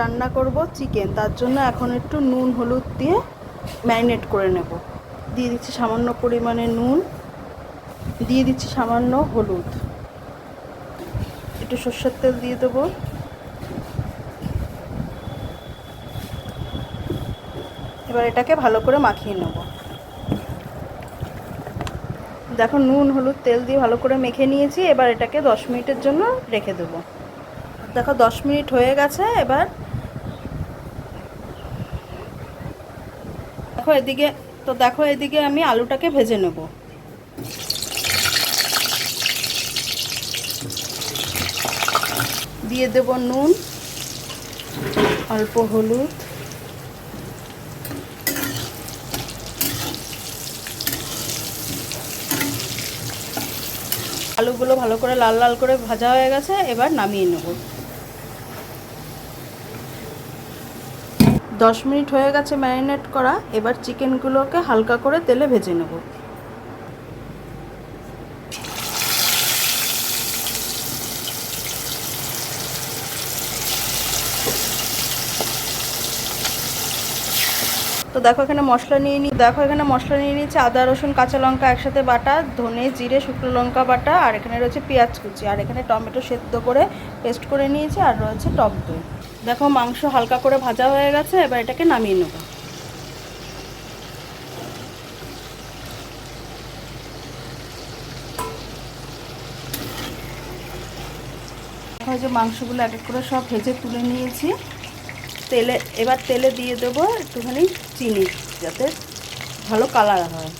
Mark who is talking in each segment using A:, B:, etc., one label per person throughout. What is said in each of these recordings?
A: রান্না করব চিকেন। তার জন্য এখন একটু নুন, হলুদ দিয়ে ম্যারিনেট করে নেব। দিয়ে দিচ্ছি সামান্য পরিমাণে নুন, দিয়ে দিচ্ছি সামান্য হলুদ। একটু সর্ষের তেল দিয়ে দেবো। এবার এটাকে ভালো করে মাখিয়ে নেব। দেখো নুন, হলুদ, তেল দিয়ে ভালো করে মেখে নিয়েছি। এবার এটাকে দশ মিনিটের জন্য রেখে দেবো। দেখো, দশ মিনিট হয়ে গেছে, এবার দেখো এদিকে, তো দেখো এদিকে আমি আলুটাকে ভেজে নেব। দিয়ে দেব নুন, অল্প হলুদ। আলুগুলো ভালো করে লাল লাল করে ভাজা হয়ে গেছে, এবার নামিয়ে নেব। দশ মিনিট হয়ে গেছে ম্যারিনেট করা, এবার চিকেনগুলোকে হালকা করে তেলে ভেজে নেব। তো দেখো এখানে মশলা নিয়ে নি, দেখো এখানে মশলা নিয়ে নিয়েছি আদা, রসুন, কাঁচা লঙ্কা একসাথে বাটা, ধনে, জিরে, শুকনো লঙ্কা বাটা, আর এখানে রয়েছে পেঁয়াজ কুচি। আর এখানে টমেটো সেদ্ধ করে পেস্ট করে নিয়েছি, আর রয়েছে টক দই। দেখো, মাংস হালকা করে ভাজা হয়ে গেছে, এবার এটাকে নামিয়ে নেব। দেখো যে মাংসগুলো এক এক করে সব ভেজে তুলে নিয়েছি। তেলে, এবার তেলে দিয়ে দেবো একটুখানি চিনি, যাতে ভালো কালার হয়।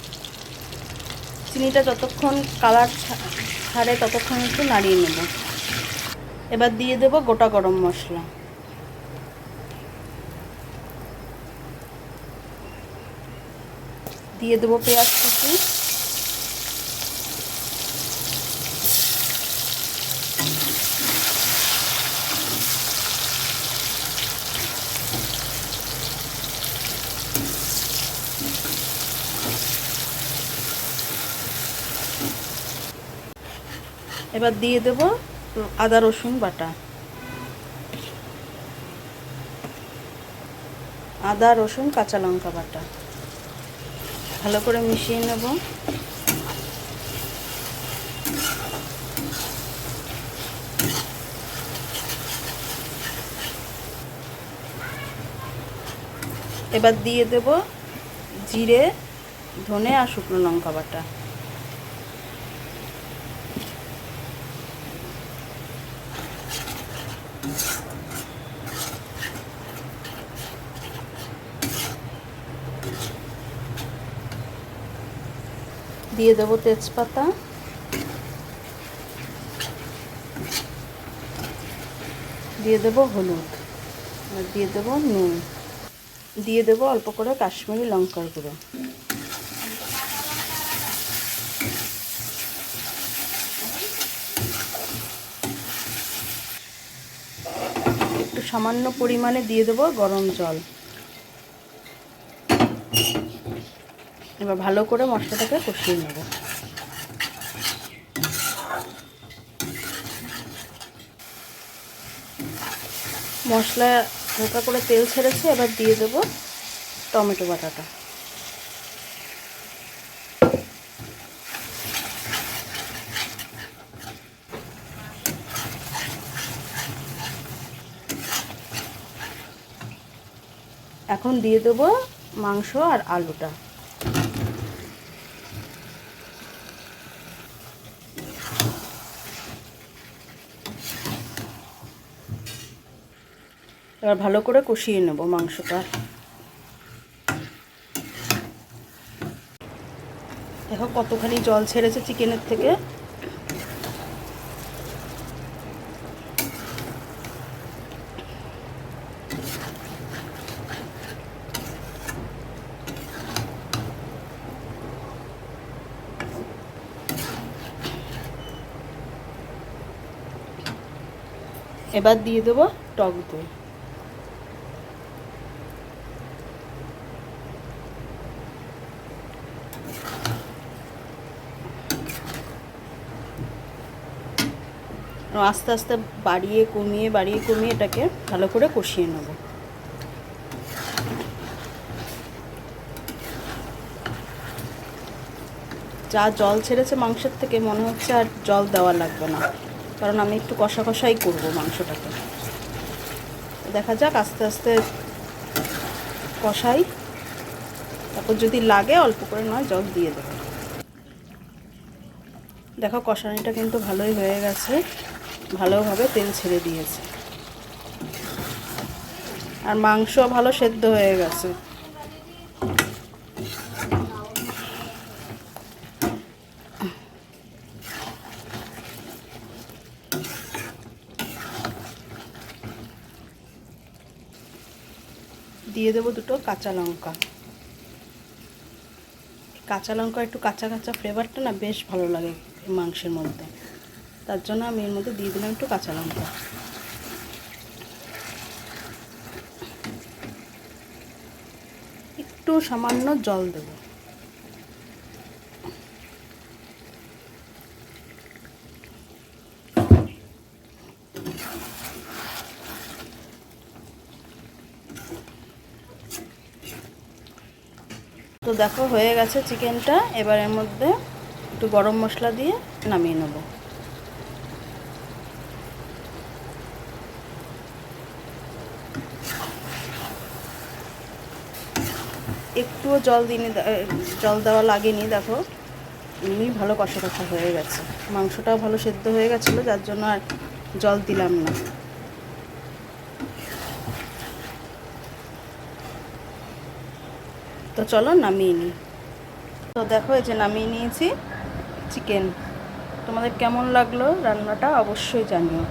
A: চিনিটা যতক্ষণ কালার ছাড়ে ততক্ষণ একটু নাড়িয়ে নেব। এবার দিয়ে দেবো গোটা গরম মশলা। দিয়ে দেবো পেঁয়াজ কুচি। এবার দিয়ে দেব আদা, রসুন বাটা। আদা, রসুন, কাঁচা লঙ্কা বাটা। ভালো করে মিশিয়ে নেব। এবার দিয়ে দেব জিরে ধনে আর শুকনো লঙ্কা বাটা। দিয়ে দেবো তেজপাতা। দিয়ে দেবো হলুদ। আর দিয়ে দেবো নুন। দিয়ে দেবো অল্প করে কাশ্মীরি লঙ্কার গুঁড়ো। একটু সামান্য পরিমাণে দিয়ে দেবো গরম জল। এবার ভালো করে মশলাটাকে কষিয়ে নেব। মশলা হালকা করে তেল ছেড়েছে, এবার দিয়ে দেবো টমেটো বাটাটা। এখন দিয়ে দেবো মাংস আর আলুটা। এবার ভালো করে কষিয়ে নেব মাংসটা। দেখো কতখানি জল ছেড়েছে চিকেনের থেকে। এবার দিয়ে দেবো টক দই। আস্তে আস্তে বাড়িয়ে কমিয়ে বাড়িয়ে কমিয়ে এটাকে ভালো করে কষিয়ে নেব। যা জল ছেড়েছে মাংসের থেকে মনে হচ্ছে আর জল দেওয়া লাগবে না, কারণ আমি একটু কষা কষাই করব মাংসটাকে। দেখা যাক, আস্তে আস্তে কষাই। তারপর যদি লাগে, অল্প করে নয়, জল দিয়ে দেবো। দেখো, কষানিটা কিন্তু ভালোই হয়ে গেছে। ভালোভাবে তেল ছেড়ে দিয়েছে। আর মাংস ভালো সেদ্ধ হয়ে গেছে। দিয়ে দেবো দুটো কাঁচা লঙ্কা। কাঁচা লঙ্কা একটু কাঁচা কাঁচা ফ্লেভারটা না বেশ ভালো লাগে মাংসের মধ্যে। তার জন্য আমি এর মধ্যে দিয়ে দিলাম একটু কাঁচা লঙ্কা। একটু সামান্য জল দেব। তো দেখো হয়ে গেছে চিকেনটা, এবার এর মধ্যে একটু গরম মশলা দিয়ে নামিয়ে নেব। একটুও জল দিনে জল দেওয়া লাগেনি, দেখো। এমনি ভালো কষা কষা হয়ে গেছে। মাংসটাও ভালো সেদ্ধ হয়ে গেছিল, যার জন্য আর জল দিলাম না। তো চলো নামিয়ে নিই। তো দেখো, এই যে নামিয়ে নিয়েছি। চিকেন। তোমাদের কেমন লাগল রান্নাটা অবশ্যই জানিও।